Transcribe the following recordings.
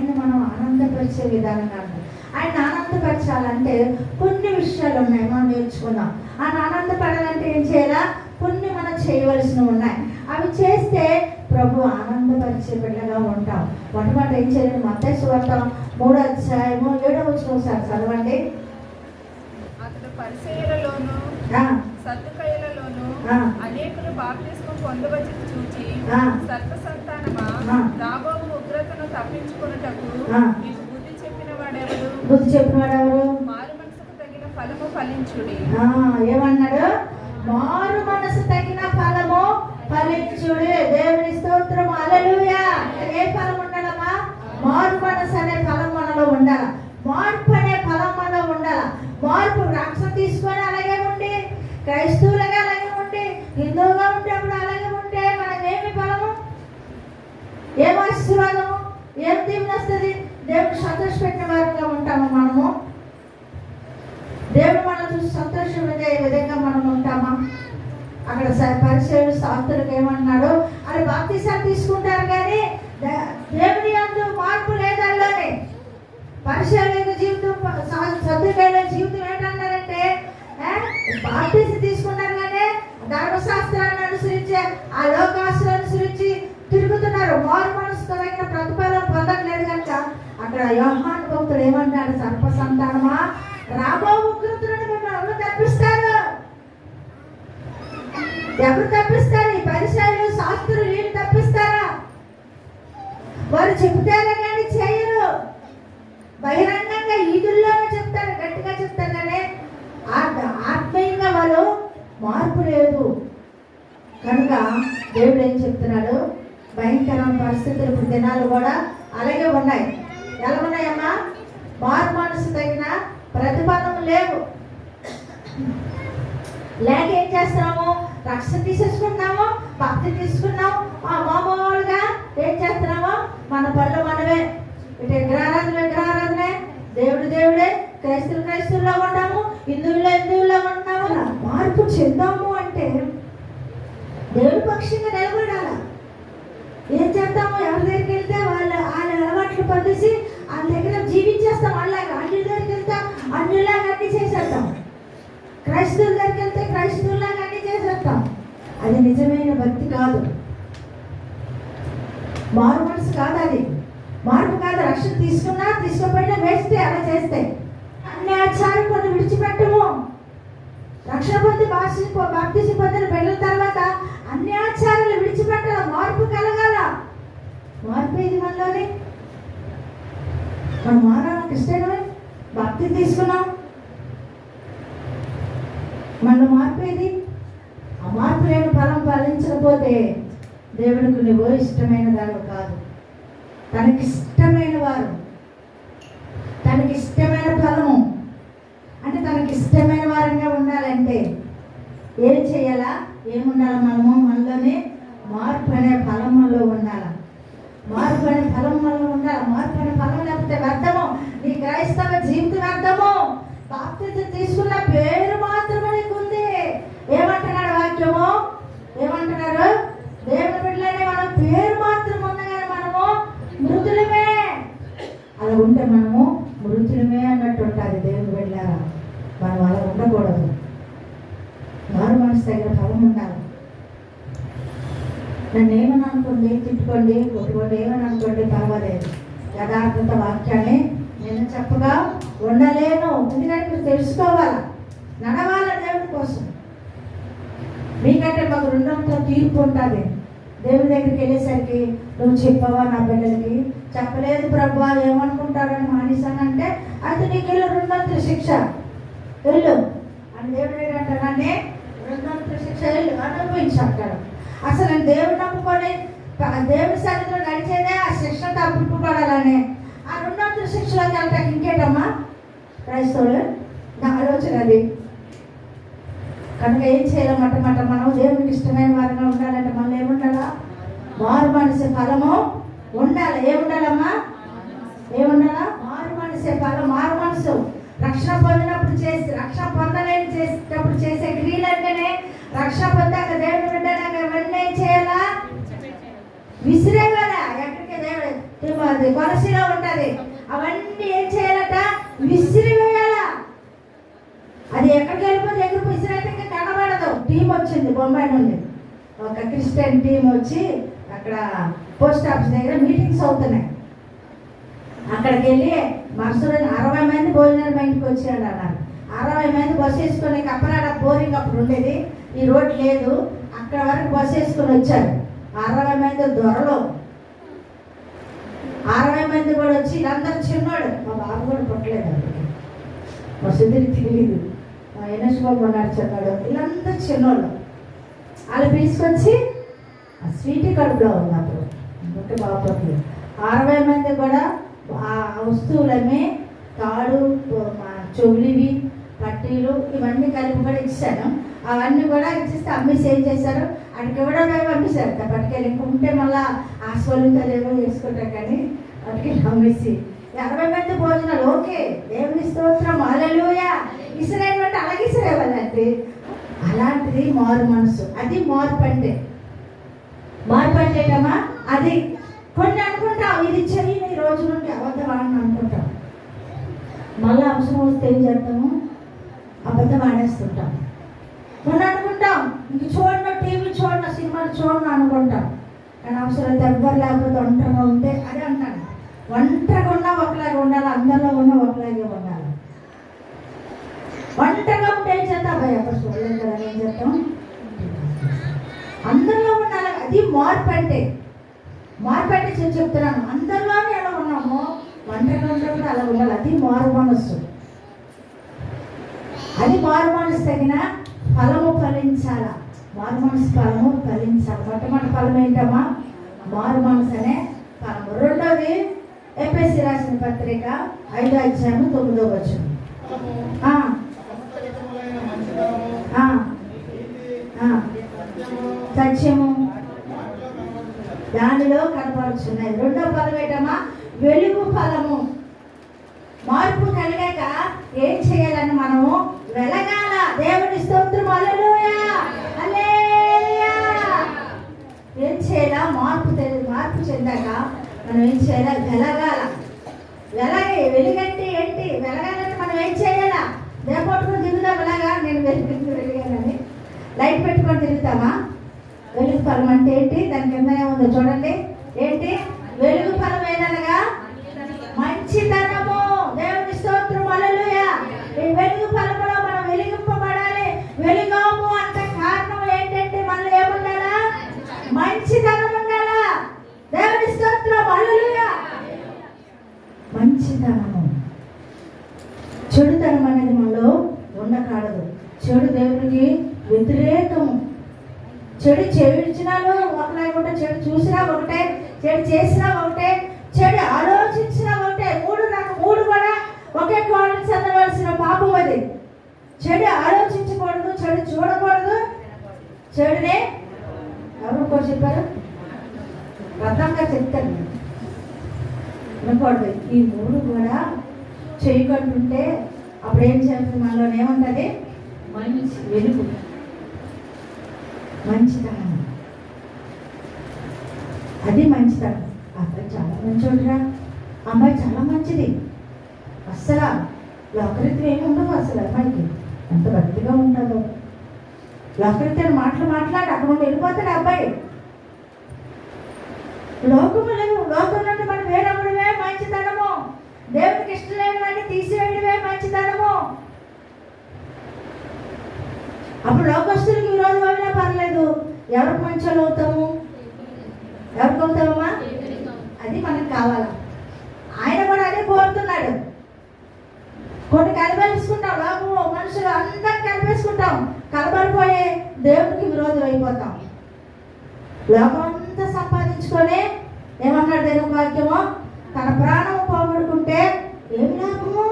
ఆయన్ని మనం ఆనందపరిచే విధానంగా ఉండాలి. ఆయన ఆనందపరచాలంటే కొన్ని విషయాలు ఉన్నాయి మనం నేర్చుకుందాం. ఆయన ఆనందపడాలంటే ఏం చేయాలా? కొన్ని మనం చేయవలసినవి ఉన్నాయి. అవి చేస్తే ప్రభు ఆనందపరిచే బిడ్డగా ఉంటాం. మొట్టమొదటి ఏం చేయాలి మత్తయి సువార్త మూడో అధ్యాయము ఏడో వచ్చిన ఒకసారి చదవండి. పరిచయలలోను ఆ. అనేకులు బాప్తిస్మం పొందవచ్చు చూచి ఆ. సర్వ తప్పించుకున్నటకు బుద్ధి చెప్పిన వాడెవడు బుద్ధి ఎవరు మారు మనసుకు తగిన ఫలము ఫలించుడి. ఏమన్నాడు? మారు మనసు తగిన ఫలము ఫలించుడు. దేవుని స్తోత్రం అలలుయా ఏ ఫలం ఉండాలమ్మా? మారు మనసు అనే ఫలం మనలో ఉండాల. మార్పు అనే ఫలం మనలో ఉండాల. మార్పు రక్షణ తీసుకొని అలాగే ఉండి క్రైస్తవులుగా అలాగే ఉండి హిందువుగా ఉండేప్పుడు అలాగే ఉంటే మనం ఏమి ఫలము? ఏం ఆశీర్వాదము? ఏం దీవెన వస్తుంది? దేవుడు సంతోషపెట్టిన వారిగా ఉంటాము మనము. దేవుడు మనం చూసి సంతోషంగా ఈ విధంగా మనం ఉంటామా? అక్కడ పరిచయం పరిచయులు ఏమన్నాడు? అది బాప్తీసాలు తీసుకుంటారు కానీ దేవుని అందు మార్పు లేదల్లోనే పరిచయం జీవితం సర్దుకైన జీవితం ఏంటన్నారంటే బాప్తీసి తీసుకున్నారు కానీ ధర్మశాస్త్రాన్ని అనుసరించి ఆ లోకాస్తులు అనుసరించి తిరుగుతున్నారు. మారు మనసు తగిన ప్రతిఫలం పొందట్లేదు కనుక అక్కడ యోహాన్ భక్తుడు ఏమంటాడు? సర్ప సంతానమా? రాబో ఉగ్రతులను మిమ్మల్ని ఎవరు తప్పిస్తారు? ఎవరు తప్పిస్తారు? ఈ పరిసరాలు శాస్త్రులు వీళ్ళు తప్పిస్తారా? వారు చెబుతారే కానీ చేయరు. బహిరంగంగా ఈదుల్లోనే చెప్తారు గట్టిగా చెప్తారు కానీ ఆత్మీయంగా వాళ్ళు మార్పు లేదు. కనుక దేవుడు ఏం చెప్తున్నాడు? భయంకరమైన పరిస్థితులు ఇప్పుడు దినాలు కూడా అలాగే ఉన్నాయి. ఎలా ఉన్నాయమ్మా? మారు మనసు తగిన ప్రతిఫలం లేవు. లేక ఏం చేస్తున్నాము? రక్షణ తీసేసుకుంటున్నాము భక్తి తీసుకున్నాము ఆ మామూలుగా ఏం చేస్తున్నాము? మన పనులు మనమే. ఇటు విగ్రహారాధన విగ్రహారాధనే. దేవుడు దేవుడే క్రైస్తులు క్రైస్తువుల్లో ఉన్నాము హిందువుల్లో హిందువుల్లో ఉన్నాము మార్పు చెందాము అంటే దేవుడి పక్షంగా నిలబడాల? ఏం చేస్తాము? ఎవరి దగ్గరికి వెళ్తే వాళ్ళు వాళ్ళ పొందేసి దగ్గర జీవించేస్తాం. అలాగా అన్యుల దగ్గరికి వెళ్తాం అన్నిలాగా అన్ని చేసేస్తాం. క్రైస్తవుల దగ్గరికి వెళ్తే క్రైస్తవులాగా అన్ని చేసేస్తాం. అది నిజమైన భక్తి కాదు. మారు మనసు కాదు అది. మార్పు కాదు. రక్షణ తీసుకున్నా తీసుకోపోయినా వేస్తే అలా చేస్తే. అన్ని ఆచారం కొన్ని విడిచిపెట్టము. రక్షణ పొంది భాష బాప్తిసి పొందిన పెళ్ళిన తర్వాత అన్ని ఆచారాలు విడిచిపెట్టాల? మార్పు కలగాల? మార్పు ఇది మనలోనే? మనం మారాలి ఇష్టమే భక్తి తీసుకున్నాం. మన మార్పు ఏది? ఆ మార్పు లేని ఫలం ఫలించకపోతే దేవుడికి నువ్వు ఇష్టమైన దాని కాదు. తనకిష్టమైన వారు తనకిష్టమైన ఫలము. అంటే తనకి ఇష్టమైన వారంగా ఉండాలంటే ఏం చేయాలా? ఏముండాలి మనము? మనలోనే మార్పు అనే ఫలం ఉండాలి? మార్పు అనే ఫలం వల్ల ఉండాలి? మార్పు అనే ఫలం లేకపోతే వ్యర్థము? నీ క్రైస్తవ జీవితం వ్యర్థము? బాప్తిజం తీసుకున్న పేరు మాత్రమే నీకు ఉంది. ఏమంటున్నాడు వాక్యము? ఏమంటున్నారు దేవుని బిడ్డలనే మనం పేరు మాత్రం ఉంది కానీ మనము మృతులమే. అలా ఉంటే మనం మృతులమే అన్నట్టు ఉంటుంది దేవుని బిడ్డలారా మనం అలా ఉండకూడదు మారు మనసు దగ్గర ఫలం ఉండాలి నన్ను ఏమని అనుకోండి తిట్టుకోండి కొట్టుకోండి ఏమని అనుకోండి పర్వాలేదు. యథార్థత వాక్యాన్ని నేను చెప్పగా ఉండలేను. ఎందుకంటే మీరు తెలుసుకోవాలా? నడవాల దేవుని కోసం? మీకంటే మాకు రెండంతో తీర్పు ఉంటుంది. దేవుని దగ్గరికి వెళ్ళేసరికి నువ్వు చెప్పావా నా పిల్లలకి? చెప్పలేదు ప్రభు ఏమనుకుంటారని మానేశానంటే అయితే నీకు వెళ్ళు రెండంతుల శిక్ష. వెళ్ళు. అని దేవుడు ఏంటంటే రెండంతుల శిక్ష వెళ్ళు. అనుభవించి అంటాడు. అసలు నేను దేవుడు నమ్ముకొని ప- దేవుడి సన్నిధిలో నడిచేదే ఆ శిక్ష తప్పిపడాలని ఆ రెండంతుల శిక్షలోకి వెళ్తాక ఇంకేటమ్మా? క్రైస్తవులు నా ఆలోచన అది. కనుక ఏం చేయాలన్నమాట మనం? దేవునికి ఇష్టమైన వారిగా ఉండాలంటే మనం ఏముండాలా? వారు మనసు ఫలము ఉండాలి? ఏముండాలమ్మా? ఏముండాలా? మారు మనసే ఫలం మారు మనసు. రక్షణ పొందినప్పుడు చేసి రక్షణ పొందలేని చేసేటప్పుడు చేసే క్రియలు అంటేనే రక్షణ పొందాక దేవుడు బిడ్డనాక ఇవన్నీ ఏం చేయాలా అది ఉంటుంది. అవన్నీ ఏం చేయాలట? విసిరివేయాల. అది ఎక్కడికి వెళ్ళిపోతే ఎక్కడికి విసిరైతే ఇంకా కనబడదు. టీం వచ్చింది బొంబాయి నుండి. ఒక క్రిస్టియన్ టీం వచ్చి అక్కడ పోస్ట్ ఆఫీస్ దగ్గర మీటింగ్స్ అవుతున్నాయి. అక్కడికి వెళ్ళి మరుసటి అరవై మంది భోజనాలు మా ఇంటికి వచ్చాడు అన్నారు. అరవై మంది బస్సు వేసుకునే కప్పరాడ బోరింగ్ అప్పుడు ఉండేది. ఈ రోడ్ లేదు. అక్కడ వరకు బస్సు వేసుకొని వచ్చారు. అరవై మంది దొరలో. అరవై మంది కూడా వచ్చి ఇదంతా చిన్నోడు. మా బాబు కూడా పుట్టలేదు అప్పటికి. మా సుధీర్ తెలియదు. మా ఎన్ఎస్ బాబు ఉన్నాడు చిన్నాడు. వీళ్ళందరూ చిన్నోళ్ళు. వాళ్ళు పిలుచుకొచ్చి ఆ స్వీట్ కడుపులో ఉంది అప్పుడు ఇంకొక బాబుకి. అరవై మంది కూడా ఆ వస్తువులన్నీ తాడు మా చెవులివి పట్టీలు ఇవన్నీ కలిపి కూడా ఇచ్చాను. అవన్నీ కూడా ఇచ్చిస్తే అమ్మేసి ఏం చేశారు? అక్కడికి కూడా మేము పంపిస్తారు. పట్టుకెళ్ళి ఉంటే మళ్ళా ఆస్వాదించాలి ఏమో కానీ పట్టుకెళ్ళి అమ్మేసి అరవై మంది భోజనాలు. ఓకే. దేవుని స్తోత్రం. అలలుయా ఇసురైనట్టు అలాగే ఇసురేవాళ్ళండి అలాంటిది మారు మనసు. అది మార్పు అంటే మార్పు అంటేటమా అది కొన్ని అనుకుంటాం. ఇది చెయ్యి ఈ రోజు నుండి అబద్ధం ఆడని అనుకుంటాం. మళ్ళీ అవసరం వస్తే ఏం చేస్తాము? అబద్ధం ఆడేస్తుంటాం కొన్ని అనుకుంటాం ఇంక చూడను టీవీ చూడను సినిమాలు చూడను అనుకుంటాం. కానీ అవసరం ఎవ్వరు లేకపోతే ఒంటరిగా ఉంటే అదే అంటాను. ఒంటరిగా ఉన్నా ఒకలాగే ఉండాలి అందరిలో ఉన్నా ఒకలాగే ఉండాలి. ఒంటరిగా ఉంటే ఏం చేద్దాం భయ అప్పుడు చూడలేదు కదా ఏం చేద్దాం అందరిలో ఉండాలి. అది మార్పు అంటే మార్పు అంటే చెప్తున్నాను. అందరిలోనే ఎలా ఉన్నామో ఒంటరిగా ఉంటే కూడా అలా ఉండాలి. అది మారు మనస్సు. అది మారు మనసు తగిన ఫలము ఫలించాల. మారు మనసు ఫలము ఫలించాలి. మొట్టమొదటి ఫలం ఏంటమ్మా? మారు మనసు అనే ఫలము. రెండోది ఎపిఎస్సి రాసిన పత్రిక ఐదో అధ్యాయము తొమ్మిదో వచ్చిన సత్యము దానిలో కనపరుచున్నాయి రెండో ఫలం ఏంటమ్మా? వెలుగు ఫలము. మార్పు కలిగాక ఏం చేయాలని మనము వెలగాల దేవుని స్తోత్రం. హల్లెలూయా. హల్లెలూయా. ఏం చేయాలా? మార్పు తెలి మార్పు చెందాక మనం ఏం చేయాలా? వెలగాల. వెలగ వెలుగంటే ఏంటి వెలగాలంటే మనం ఏం చేయాలా? దేపట్టుకుని తిరుగుదాం. వెలగా నేను వెలుగు వెలిగానని. లైట్ పెట్టుకొని తిరుగుతామా? వెలుగు ఫలం అంటే ఏంటి? దాని కింద ఏముందో చూడండి. ఏంటి? వెలుగు ఫలం ఏదనగా మంచితనము దేవుని స్తోత్రం హల్లెలూయా ఈ వెలుగు ఫలములో మనం వెలిగింపబడాలి వెలుగాము అంటే కారణం ఏంటంటే మనలో ఏముండాలా మంచితనం ఉండాలా దేవుని స్తోత్రం హల్లెలూయా మంచితనము. చెడుతనం అనేది మనలో ఉండకూడదు. చెడు దేవునికి వ్యతిరేకము. చెడు చేయించినాను ఒకలాగా చెడు చూసినా ఒకటే చెడు చేసినా ఒకటే చెడు ఆలోచించినా ఒకటే. మూడు నాకు మూడు కూడా ఒకే కోడలు చదవలసిన పాపం అది. చెడు ఆలోచించకూడదు చెడు చూడకూడదు. చెడునే ఎవరు ఇంకో చెప్పారు? రథంగా చెప్తాను. నేను. వినకూడదు ఈ మూడు కూడా చేయకుంటుంటే అప్పుడు ఏం చేస్తుంది మనలో ఏముంటుంది? మంచి వెలుగు. మంచితనం. అది మంచితనం. అబ్బాయి చాలా మంచోడురా. అమ్మాయి చాలా మంచిది. అస్సలు లోకరీతి ఏమి ఉండవు అసలు అమ్మాయికి. ఎంత భక్తిగా ఉంటుందో లోకరీతి అని మాటలు మాట్లాడి. అక్కడ వెళ్ళిపోతాడు అబ్బాయి. లోకము లేవు లోకం నుండి మనం వేరవ్వడమే మంచితనము. దేవునికి ఇష్టం లేని వాడిని తీసివేయడమే మంచితనము. అప్పుడు లోకస్తులకి విరోధం అయినా పర్లేదు. ఎవరికి మంచోళ్ళు అవుతాము ఎవరికి అవుతామమ్మా అది మనకు కావాలా. ఆయన కూడా అదే కోరుతున్నాడు. కొన్ని కలిపేసుకుంటాం లోకము మనుషులు అందరం కలిపేసుకుంటాం కలబడిపోయే దేవునికి విరోధం అయిపోతాం. లోకం అంతా ఏమన్నాడు దేవుని వాక్యము? తన ప్రాణం పోగొడుకుంటే ఏమి లాభము?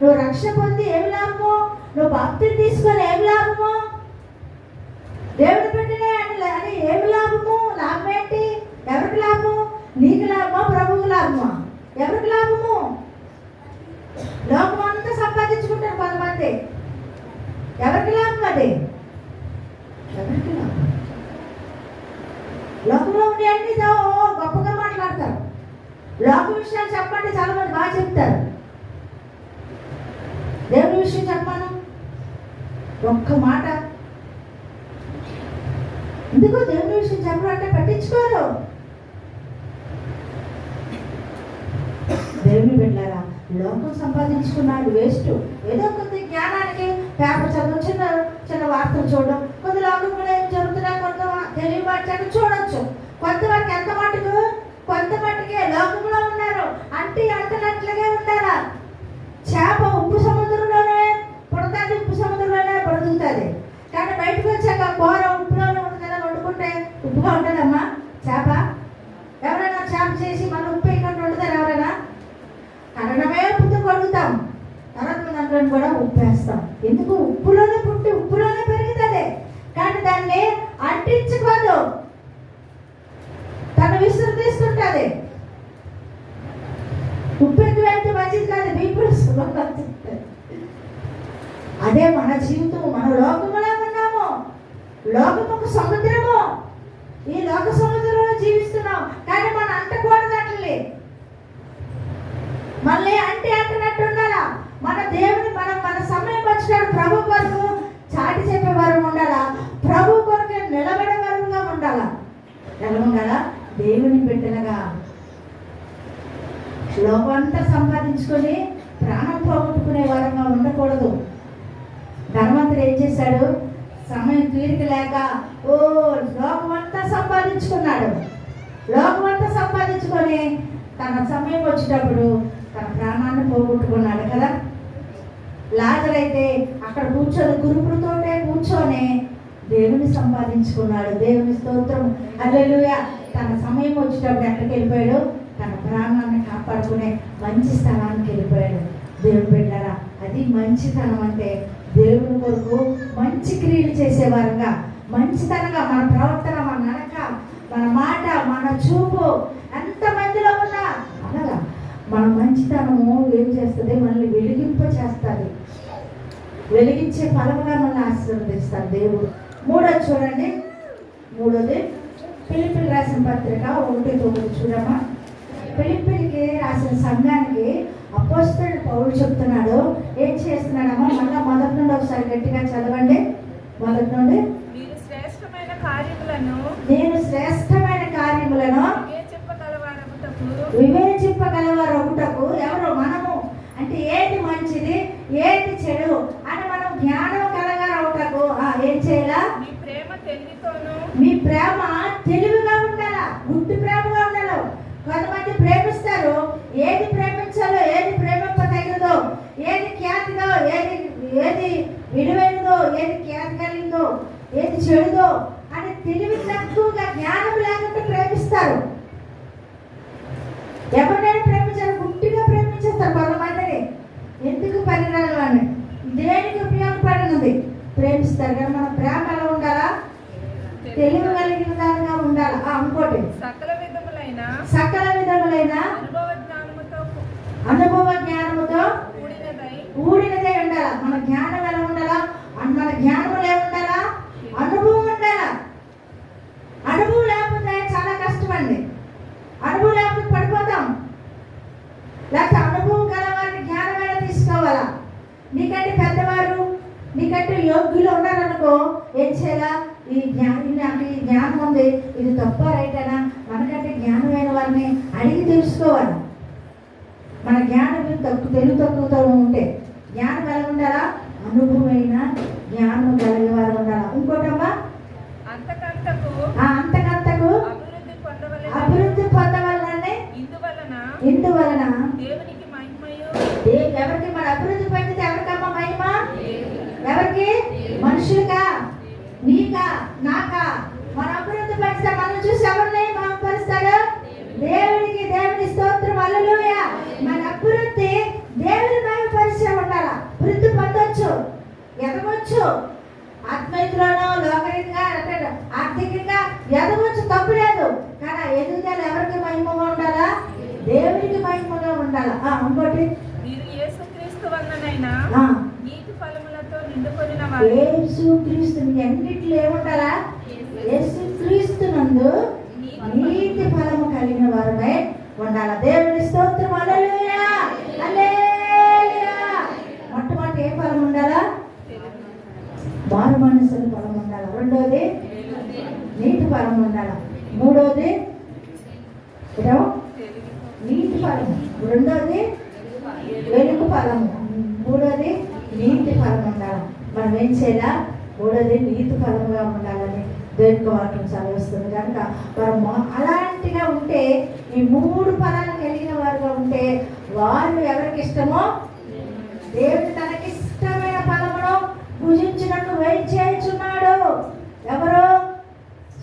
నువ్వు రక్షణ పొంది ఏమి లాభము? నువ్వు భక్తి తీసుకొని ఏమి లాభము? దేవుడు పెట్టినే అని ఏమి లాభము? లాభం ఏంటి? ఎవరికి లాభము? నీకు లాభమా? ప్రభువుకి లాభమా? ఎవరికి లాభము? లోకం అంతా సంపాదించుకుంటారు కొంతమంది. ఎవరికి లాభం అది? ఎవరికి లాభం? లోకంలో ఉండే అన్ని గొప్పగా మాట్లాడతారు. బాగా చెప్తారు. దేవుని విషయం చెప్పాను ఒక్క మాట. ఎందుకో దేవుని విషయం చెప్పాలంటే పట్టించుకోరు. దేవుని బిడ్డారా లోకం సంపాదించుకున్నాడు వేస్ట్. ఏదో కొంత జ్ఞానానికి పేపర్ చదవడం చిన్న చిన్న వార్తలు చూడడం కొంత లోకంలో ఏం జరుగుతున్నా కొంత తెలియబట్టాడు ఉండొచ్చు కొంతవరకు ఎంత మటుకు? కొంత మట్టుకే లోకంలో ఉన్నారు. అంటే అంటనట్లుగా ఉన్నారా చేప ఉప్పు సముద్రంలోనే పుడతాది ఉప్పు సముద్రంలోనే పడుతుంది. కానీ బయటకు వచ్చాక కూర ఉప్పులోనే ఉంటుంది కదా వండుకుంటే ఉప్పుగా ఉంటుందమ్మా. చేప? ఎవరైనా చేప చేసి మన ఉప్పు ఇక్కడ వండుతారు ఎవరైనా? కన్నడమే పుట్టు కడుగుతాం తర్వాత దాంట్లో కూడా ఉప్పు వేస్తాం ఎందుకు ఉప్పులోనే పుట్టి ఉప్పులోనే పెరుగుతుంది కానీ దాన్ని అంటించుకోదు తను విసురు తీసుకుంటుంది ఉప్పు ఎక్కువ అయితే మంచిది కాదు బీపులు అదే మన జీవితం మన లోకంలో ఉన్నాము లోకం ఒక సముద్రము ఈ లోక సముద్రంలో జీవిస్తున్నాం. కానీ మన అంటకూడదు అట్లే మళ్ళీ అంటే అంటున్నట్టు ఉండాలా మన దేవుని మనం మన సమయం వచ్చినాడు ప్రభు కొరకు చాటి చెప్పే వరకు ఉండాలా? ప్రభు కొరకు నిలబడే వరంగా ఉండాలా? ఎలా ఉండాలా దేవుని బిడ్డలుగా. లోకంతా సంపాదించుకొని ప్రాణం పోగొట్టుకునే వరంగా ఉండకూడదు. ధనవంతుడు ఏం చేశాడు? సమయం తీరిక లేక ఓ లోకమంతా సంపాదించుకున్నాడు. లోకమంతా సంపాదించుకొని తన సమయం వచ్చేటప్పుడు తన ప్రాణాన్ని పోగొట్టుకున్నాడు కదా. లాజర్ అయితే అక్కడ కూర్చొని గురుపులతోటే కూర్చొని దేవుని సంపాదించుకున్నాడు. దేవుని స్తోత్రం. అల్లెలుయ తన సమయం వచ్చేటప్పుడు ఎక్కడికి వెళ్ళిపోయాడు? తన ప్రాణాన్ని కాపాడుకునే మంచి స్థలానికి వెళ్ళిపోయాడు. దేవుని బిడ్డారా అది మంచితనం అంటే దేవుని కొరకు మంచి క్రియలు చేసేవారుగా. మంచితనంగా మన ప్రవర్తన మన నడక మన మాట మన చూపు ఎంత మందిలో ఉన్నా అనగా మన మంచితనము ఏం చేస్తుంది? మనల్ని వెలిగింప చేస్తుంది. వెలిగించే ఫలముగా మనల్ని ఆశీర్వదిస్తారు దేవుడు. మూడోది చూడండి. మూడోది పిలిపిలి రాసిన పత్రిక ఒకటి తొమ్మిది చూడమ్మా. పిలిపిలికి రాసిన సంఘానికి అపోస్తుడు పౌరుడు చెప్తున్నాడు ఏం చేస్తున్నాడమ్మా? మళ్ళా మొదటి నుండి ఒకసారి గట్టిగా చదవండి. మొదటి నుండి. మీరు శ్రేష్టమైన కార్యములను నేను శ్రేష్టమైన కార్యములను వివేచింపగలవారు ఒకటకు ఎవరు మనము అంటే ఏది మంచిది ఏది చెడు అని మనం జ్ఞానం కలగారు ఒకటకు ఆ, ఏం చేయాలా మీ ప్రేమ తెలివితోనూ మీ ప్రేమ తెలివిగా ఉండాలా గుడ్డి ప్రేమగా ఉండాలి కొంతమంది ప్రేమిస్తారు ఏది ప్రేమించాలో ఏది ప్రేమింపదగినదో ఏది ఖ్యాతిదో ఏది ఏది విలువైనదో ఏది ఖ్యాతి కలిగిందో ఏది చెడుదో అని తెలివి తక్కువగా జ్ఞానం లేకుండా ప్రేమిస్తారు ఎవరినైనా ప్రేమించారు గుట్టిగా ప్రేమించేస్తారు కొంతమందిని ఎందుకు పనిరాని వాడిని దేనికి ఉపయోగపడినది ప్రేమిస్తారు కానీ మన ప్రేమ ఎలా ఉండాలా? తెలివి కలిగిన దానిగా ఉండాలి? ఇంకోటి. సకల విధములైన సకల విధములైన అనుభవ జ్ఞానముతో అనుభవ జ్ఞానముతో కూడినదై కూడినదే ఉండాలా? మన జ్ఞానం ఎలా ఉండాలా? మన జ్ఞానం ఎలా ఉండాలా? అనుభవం ఉండాలా? అనుభవం లేకపోతే చాలా కష్టం అండి అనుభవం లేకపోతే పడిపోతాం. లేకపోతే అనుభవం గల వారిని జ్ఞానమైన తీసుకోవాలా నీకంటే నీకంటే యోగ్యులు ఉన్నారనుకో ఏం చేయాలా? ఈ జ్ఞానం నాకు ఈ జ్ఞానం ఉంది. ఇది తప్ప రైటేనా? మనకంటే జ్ఞానమైన వారిని అడిగి తెలుసుకోవాలి. మన జ్ఞానం తక్కువ తెలుగు తక్కువతో ఉంటే జ్ఞానం ఎలా ఉండాలా? అనుభవమైన జ్ఞానం కలిగే వారు ఉండాలా? ఇంకోటమ్మా? అంతకంతకు అంతకంతకు అభివృద్ధి పొందవలెను? ఇందువలన ఇందువలన దేవునికి ఎవరికి మన అభివృద్ధి మనుషులుగా నీకా? నాకా? మన అభివృద్ధి పరిస్తే మనం చూసి ఎవరిని మహిమపరుస్తాడు దేవుడికి దేవుని స్తోత్రం. అల్లెలూయా మన అభివృద్ధి దేవుని మహిమపరిచే ఉండాల? వృద్ధి పొందొచ్చు? ఎదగొచ్చు? ఆత్మీయతలోనో లోకరీతిగా అంటే ఆర్థికంగా ఎదగొచ్చు? తప్పు లేదు. కానీ ఎదుగుదల ఎవరికి మహిమగా ఉండాలా? దేవునికి మహిమగా ఉండాలా? ఇంకోటి. మీరు యేసుక్రీస్తు యేసు క్రీస్తుని అన్నిట్లో ఏముండాలా? యేసు క్రీస్తునందు నీతి ఫలము కలిగిన వారమే ఉండాలా? దేవుని స్తోత్రం. అలలుయా మొట్టమొదటి ఏ ఫలం ఉండాలా? మారు మనసుల ఫలం ఉండాలా? రెండోది నీతి ఫలం ఉండాలా? మూడోది నీతి ఫలం రెండోది వెలుగు ఫలము. మూడోది నీతి ఫలం ఉండాలి మనం ఏం చేయాలా? మూడోది నీతి ఫలముగా ఉండాలని దేవునికి వాక్యం చదివిస్తుంది కనుక మనం అలాంటిగా ఉంటే ఈ మూడు ఫలాలు కలిగిన వారుగా ఉంటే వారు ఎవరికి ఇష్టమో? దేవుడు తనకి ఇష్టమైన ఫలమును భుజించినట్టు వెయిట్ చేయించున్నాడు. ఎవరు?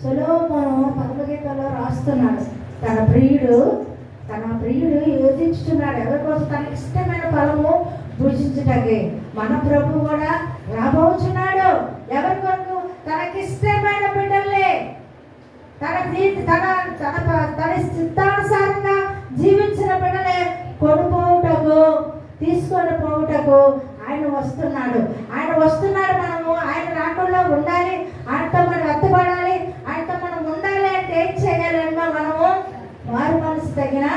సులోమోను పరమగీతలో రాస్తున్నాడు. తన ప్రియుడు తన ప్రియుడు యోచించుతున్నాడు ఎవరి కోసం? తనకి ఇష్టమైన ఫలము భుజించటకే. మన ప్రభు కూడా రాబోచున్నాడు. ఎవరి కొరకు? తనకిష్టమైన బిడ్డలే. తన జీ- తన తన తన చిత్తానుసారంగా జీవించిన బిడ్డలే. కొనుపోవుటకు తీసుకొని పోవుటకు ఆయన వస్తున్నాడు. ఆయన వస్తున్నాడు మనము. ఆయన రాకుండా ఉండాలి. ఆయనతో మనం ఎత్తపడాలి ఆయనతో మనం ఉండాలి అంటే ఏం చేయాలన్నా మనము వారి మనసు తగిన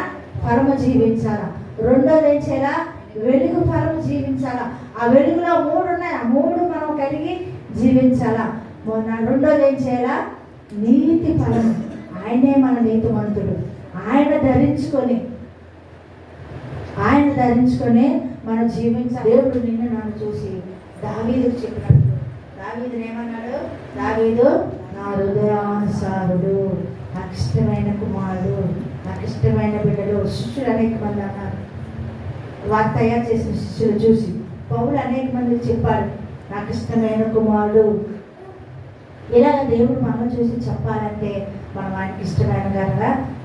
పరమ జీవించాలా. రెండోది ఏం చేయాలా? వెలుగు ఫలము జీవించాలా. ఆ వెలుగులో మూడు ఉన్నాయి. ఆ మూడు మనం కలిగి జీవించాలా? మొన్న రెండోది ఏం చేయాలా? నీతి ఫలం ఆయనే మన నీతిమంతుడు. ఆయన ధరించుకొని ఆయన ధరించుకొని మనం జీవించాలి దేవుడు నిన్ను నన్ను చూసి దావీదు చెప్పినట్టు. దావీదు ఏమన్నాడు? దావీదు నా హృదయానుసారుడు నాకు ఇష్టమైన కుమారుడు నాకు ఇష్టమైన బిడ్డలు శిష్యులు అనేక మంది అన్నారు. వారు తయారు చేసిన శిష్యులు చూసి పౌలు అనేక మంది చెప్పారు నాకు ఇష్టమైన కుమారుడు. ఇలాగ దేవుడు మనం చూసి చెప్పాలంటే మనం ఆయనకి ఇష్టమైన కనుక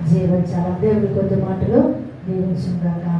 జీవించాలి? దేవుడి కొద్ది మాటలు జీవించుగా